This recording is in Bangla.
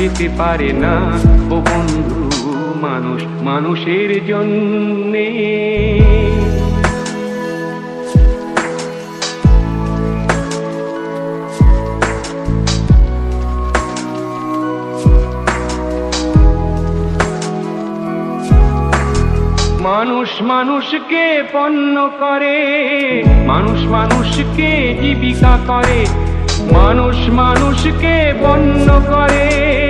পেতে পারে না। ও বন্ধু, মানুষ, মানুষের জন্যে। মানুষ, মানুষকে পণ্য করে। মানুষ, মানুষকে জীবিকা করে। মানুষ, মানুষকে পণ্য করে।